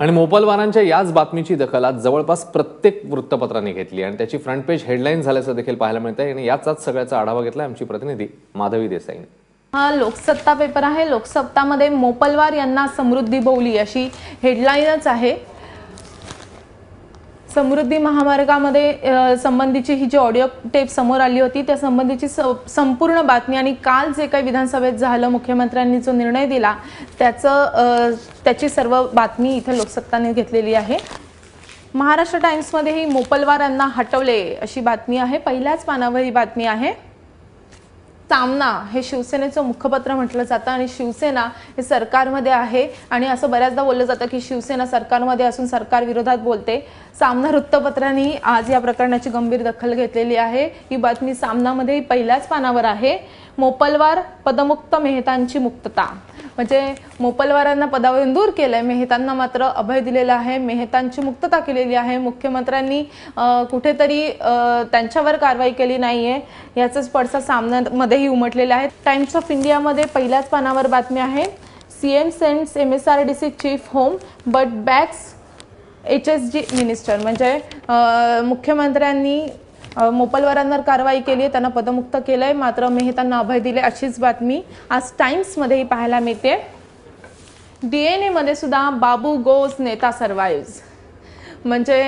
आणि मोपलवारांच्या याच बातमीची दखल आज जवळपास प्रत्येक वृत्तपत्राने घेतली आणि त्याची फ्रंट पेज हेडलाईन झाल्याचं देखील पाहायला मिळत आहे आणि याचाच सगळ्याचा आढावा घेतला आमची प्रतिनिधी माधवी देसाईने. हा लोकसत्ता पेपर आहे. लोकसत्तामध्ये मोपलवार यांना समृद्धी बोवली अशी हेडलाईनच आहे. समृद्धी महामार्गामध्ये संबंधीची ही जी ऑडिओ टेप समोर आली होती त्या संबंधीची स- संपूर्ण बातमी आणि काल जे काही विधानसभेत झालं मुख्यमंत्र्यांनी जो निर्णय दिला त्याचं त्याची सर्व बातमी इथे लोकसत्ताने घेतलेली आहे. महाराष्ट्र टाइम्समध्येही मोपलवारांना हटवले अशी बातमी आहे. पहिल्याच पानावर ही बातमी आहे. सामना हे शिवसेनेचं मुखपत्र म्हटलं जातं आणि शिवसेना हे सरकारमध्ये आहे. आणि असं बऱ्याचदा बोललं जातं की शिवसेना सरकारमध्ये असून सरकार विरोधात बोलते. सामना वृत्तपत्रांनी आज या प्रकरणाची गंभीर दखल घेतलेली आहे. ही बातमी सामनामध्ये पहिल्याच पानावर आहे. मोपलवार पदमुक्त मेहतांची मुक्तता. म्हणजे मोपलवारांना पदावरून दूर केलंय. मेहतांना मात्र अभय दिलेलं आहे. मेहतांची मुक्तता केलेली आहे. मुख्यमंत्र्यांनी कुठेतरी त्यांच्यावर कारवाई केली नाहीये. याचाच पडसा सामन्यामध्येही उमटलेला आहे. टाइम्स ऑफ इंडियामध्ये पहिल्याच पानावर बातमी आहे. C M cents M S R D C chief home but backs H S G minister. म्हणजे मुख्यमंत्र्यांनी मोपलवारांवर कारवाई केली आहे त्यांना पदमुक्त केलंय. मात्र मेहतांना अभय दिले अशीच बातमी आज टाइम्समध्येही पाहायला मिळते. डी एन एमध्ये सुद्धा बाबू गोस नेता सर्वाईव्ज म्हणजे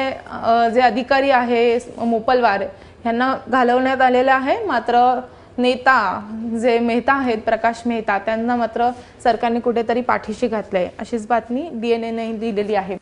जे अधिकारी आहे मोपलवार यांना घालवण्यात आलेलं आहे. मात्र नेता जे मेहता आहेत प्रकाश मेहता त्यांना मात्र सरकारने कुठेतरी पाठीशी घातलंय. अशीच बातमी डीएनएने दिलेली आहे.